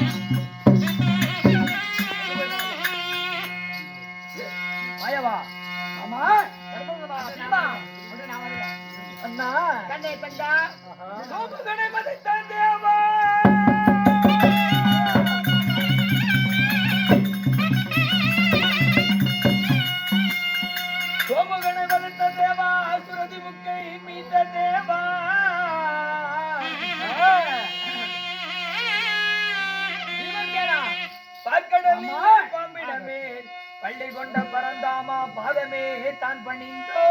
Música கொண்ட பரந்தாமா பாதமே தான் பணிந்தோ.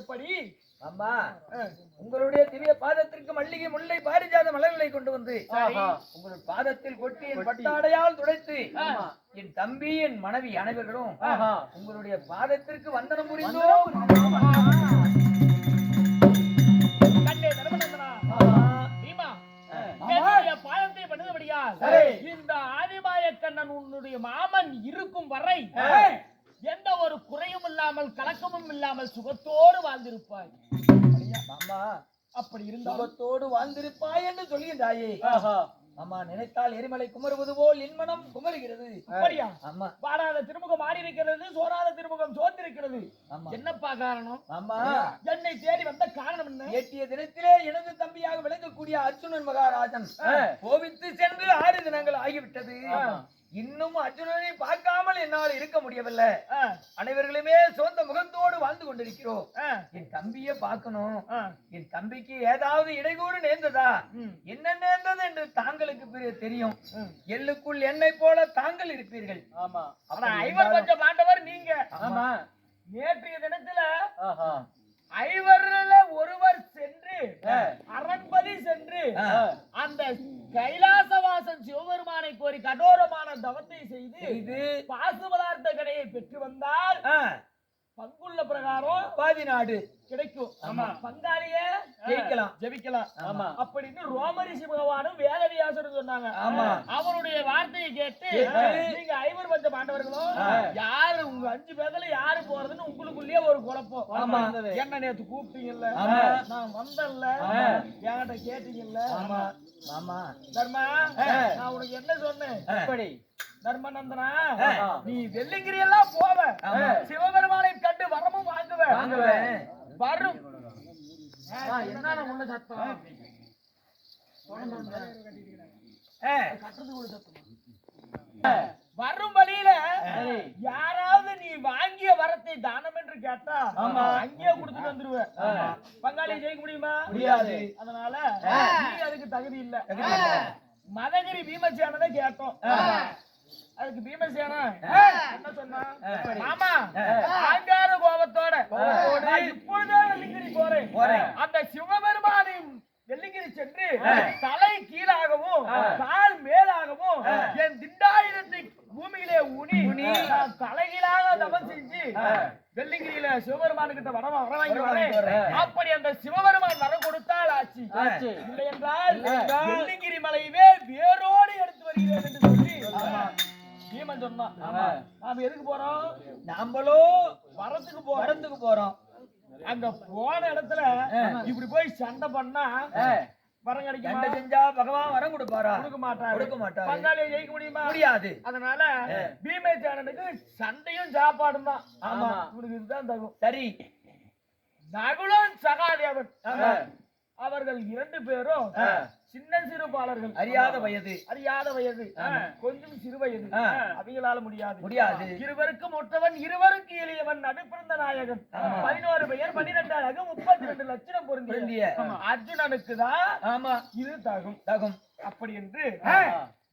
எப்படி அம்மா உங்களுடைய திவ்ய பாதத்திற்கு மல்லிகை முல்லை பாரிஜாத மலர்களை கொண்டு வந்து. உங்கள் பாதத்தில் கொட்டி என் பட்டாடையால் துடைத்து. என் தம்பி என் மனைவி அனைவர்களும். உங்களுடைய பாதத்திற்கு வந்தனம் புரிந்தோம் சுகத்தோடு வாழ்ந்திருப்பாய். அம்மா அப்படி இருந்தால் சுகத்தோடு வாழ்ந்திருப்பாய் என்று சொல்கின்றாயே அம்மா நினைத்தால் எரிமலை குமருவது போல் என் மனம் குமருகிறது. அப்படியா? அம்மா வாடாத திருமுகம் மாறி இருக்கிறது சோறாத திருமுகம் சோர்ந்திருக்கிறது. என்னப்பா காரணம்? அம்மா என்னை தேடி வந்த காரணம் என்ன? எட்டிய தினத்திலே எனது தம்பியாக விளங்கக்கூடிய அர்ஜுனன் மகாராஜன் கோவித்து சென்று ஆறு தினங்கள் ஆகிவிட்டது. இன்னும் அர்ஜுனனை பார்க்காமல் என்னால் இருக்க முடியவில்லை. அனைவர்களுமே சொந்த முகத்தோடு வாழ்ந்து கொண்டிருக்கிறோம். என் தம்பியை பார்க்கணும். என் தம்பிக்கு ஏதாவது இடையூறு நேர்ந்ததா? என்ன நேர்ந்தது என்று தாங்களுக்கு பெரிய தெரியும். எள்ளுக்குள் எண்ணெய் போல தாங்கள் இருப்பீர்கள். அப்படி ஐவர் கொஞ்சம் மாண்டவர் நீங்க. ஆமா. நேற்றைய தினத்துல. ஐவர்ல ஒருவர் சென்று ஆ. அரண்பதி சென்று பாதி நாடு கிடைக்கும் ஆமா. பங்காளிய ஜெயிக்கலாம். ஜெபிக்கலாம் ஆமா. அப்படின்னு ரோமரிஷி பகவானும் வேதவியாசரும் சொன்னாங்க ஆமா. அவருடைய வார்த்தையை கேட்டு நீங்க ஐவர் பஞ்ச பாண்டவர்களும். யாரு உங்க அஞ்சு பேர்ல யாரு போறதுன்னு உங்களுக்குள்ளேயே ஒரு குழப்பம் ஆமா. என்ன நேத்து கூப்பிட்டீங்கல்ல. நான் வந்தேன்ல ஆ. என்கிட்ட கேட்டீங்கல்ல ஆமா ஆமா தர்மா. நான் உனக்கு என்ன சொன்னேன் எப்படி தர்மநந்தனா. நீ வெள்ளிங்கிரி எல்லாம் போவ. சிவபெருமானை கண்டு வரமும் வாங்குவ. வரும் என்ன சத்தம் வரும் வழியில. யாராவது நீ வாங்கிய வரத்தை தானம் என்று கேட்டா. அங்கேயே கொடுத்துட்டு வந்துருவேன் ஆமா. பங்காளி ஜெயிக்க முடியுமா முடியாது. அதனால. நீ அதுக்கு தகுதி இல்ல. மதகிரி பீமசேனனை கேட்டோம். அதுக்கு. என்ன சொன்னா? மாமா. ஆங்கார கோபத்தோட இப்பொழுதே லிங்க போறேன். அந்த சிவபெருமானின் வெள்ளிங்கிரி சென்று தலை கீழாகவும் கால் மேலாகவும் என் திண்டாயிரத்தை பூமியிலே நான் தலைகீழாக தவம் செஞ்சு வெள்ளிங்கிரியில சிவபெருமான் கிட்ட வரம் வர வாங்கி வரேன். அப்படி அந்த சிவபெருமான் வரம் கொடுத்தால் ஆச்சு. இல்லை என்றால் வெள்ளிங்கிரி மலையவே வேரோடு எடுத்து வருகிறேன் என்று பீமன் சொன்னான். நாம எதுக்கு போறோம்? நாமளோ வரத்துக்கு போறோம். வரத்துக்கு போறோம். அங்க போன இடத்துல இப்படி போய் சண்டை பண்ணா வரம் கிடைக்குமா? சண்டை செஞ்சா பகவான் வரம் கொடுப்பாரா? கொடுக்க மாட்டாரு. கொடுக்க மாட்டாரு. பங்காளியை ஜெயிக்க முடியுமா? முடியாது. அதனால பீமேச்சாரனுக்கு சண்டையும் சாப்பாடும் தான். ஆமா. இவனுக்கு இதுதான் தகும் சரி. நகுலன் சகாதேவன். அவர்கள் இரண்டு பேரும். சின்ன சிறு பாலர்கள். அறியாத வயது. அறியாத வயது. கொஞ்சம் சிறு வயது. அவங்களால முடியாது. முடியாது. இருவருக்கும் ஒற்றவன் இருவருக்கு எளியவன் நடுப்பிறந்த நாயகன். பதினோரு பெயர் பன்னிரெண்டு அழகு முப்பத்தி ரெண்டு லட்சணம் பொருந்திய. அர்ஜுனனுக்கு தான் ஆமா. இது தகும். தகும். அப்படி என்று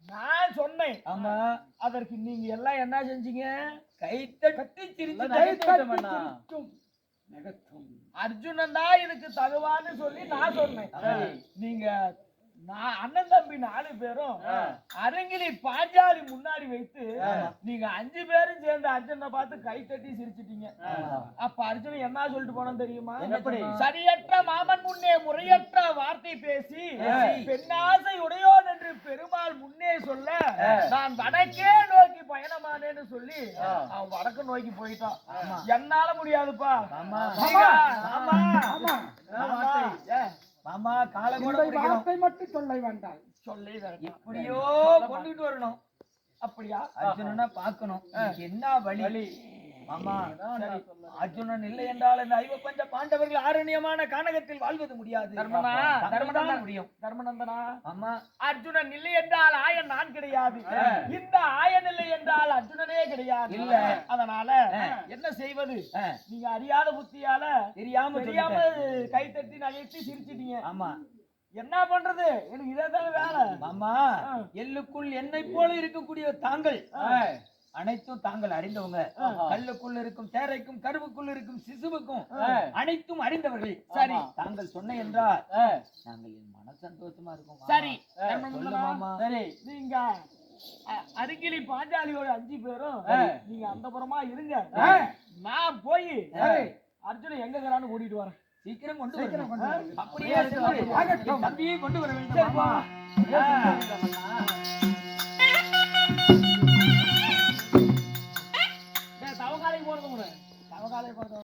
நான் சொன்னேன். ஆமா. அதற்கு நீங்க எல்லாம் என்ன செஞ்சீங்க? கைத்தட்டி சிரிச்சு கைத்தட்டி அர்ஜுனன் தான் இதுக்கு தகுவான்னு சொல்லி நான் சொன்னேன். நீங்க நான் அண்ணன் தம்பி நாலு பேரும் அரங்கிலி பாஞ்சாலி முன்னாடி வைத்து நீங்க அஞ்சு பேரும் சேர்ந்து அர்ஜுனை பார்த்து கை தட்டி சிரிச்சிட்டீங்க. அப்ப அர்ஜுனன் என்ன சொல்லிட்டு போனோம் தெரியுமா? சரியற்ற மாமன் முன்னே முறையற்ற வார்த்தை பேசி பெண்ணாசை உடையோன் என்று பெருமாள் முன்னே சொல்ல நான் வடக்கே நோக்கி பயணமானேன்னு சொல்லி அவன் வடக்கு நோக்கி போயிட்டான். என்னால முடியாதுப்பா. மாமா. காலை கூட மட்டும் சொல்ல வேண்டாம். சொல்லி இப்படியோ கொண்டுட்டு வரணும். அப்படியா? அர்ஜுனனை பார்க்கணும். இதுக்கு என்ன வழி. அர்ஜுனன் இல்லை என்றால் இந்த ஐவ பஞ்ச பாண்டவர்கள் ஆரண்யமான கானகத்தில் வாழ்வது முடியாது. முடியும். தர்மநந்தனா? ஆமா அர்ஜுனன் இல்லை என்றால் ஆயன் நான் கிடையாது. இந்த ஆயன் இல்லை என்றால் அர்ஜுனனே கிடையாது. இல்ல. அதனால என்ன செய்வது? நீங்க அறியாத புத்தியால தெரியாம தெரியாம. கை தட்டி நகைத்து சிரிச்சிட்டீங்க. ஆமா. என்ன பண்றது? எனக்கு இதே வேலை. மாமா எள்ளுக்குள் என்னை போல இருக்கக்கூடிய தாங்கள். அனைத்தும் தாங்கள் அறிந்தவங்க. கல்லுக்குள் இருக்கும் தேரைக்கும் கருவுக்குள் இருக்கும் சிசுவுக்கும் அனைத்தும் அறிந்தவர்கள். சரி தாங்கள் சொன்ன என்றால் நாங்கள் என் மன சந்தோஷமா இருக்கோம். சரி சரி நீங்க அருகிலி பாஞ்சாலியோட அஞ்சு பேரும் நீங்க அந்த புறமா இருங்க. நான் போய் அர்ஜுன எங்க இருக்கிறான்னு கூட்டிட்டு வரேன். சீக்கிரம் கொண்டு வரணும். அப்படியே இருக்கட்டும். என் தம்பியை கொண்டு வர வேண்டும் Nè, tặng nó!